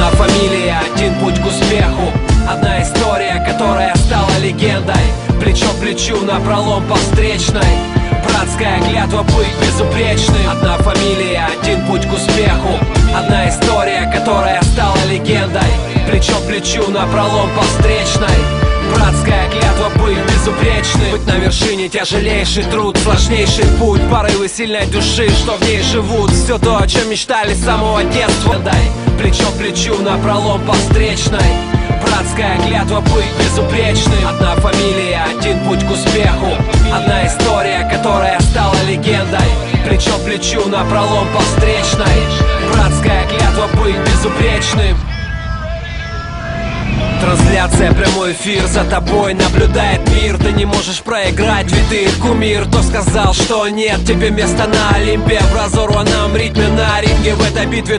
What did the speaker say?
Одна фамилия, один путь к успеху. Одна история, которая стала легендой. Плечо к плечу на пролом по встречной. Братская клятва быть безупречной Одна фамилия, один путь к успеху. Одна история, которая стала легендой. Плечо к плечу на пролом по встречной вершине тяжелейший труд Сложнейший путь, порывы сильной души Что в ней живут. Все то, о чем мечтали с самого детства. Дай плечо плечу на пролом по встречной. Братская клятва быть безупречным. Одна фамилия, один путь к успеху. Одна история, которая стала легендой. Плечо плечу на пролом по встречной. Братская клятва быть безупречным Трансляция, прямой эфир, за тобой наблюдает мир. Ты не можешь проиграть, ведь ты кумир. Кто сказал, что нет тебе места на Олимпе? В разорванном ритме на ринге в этой битве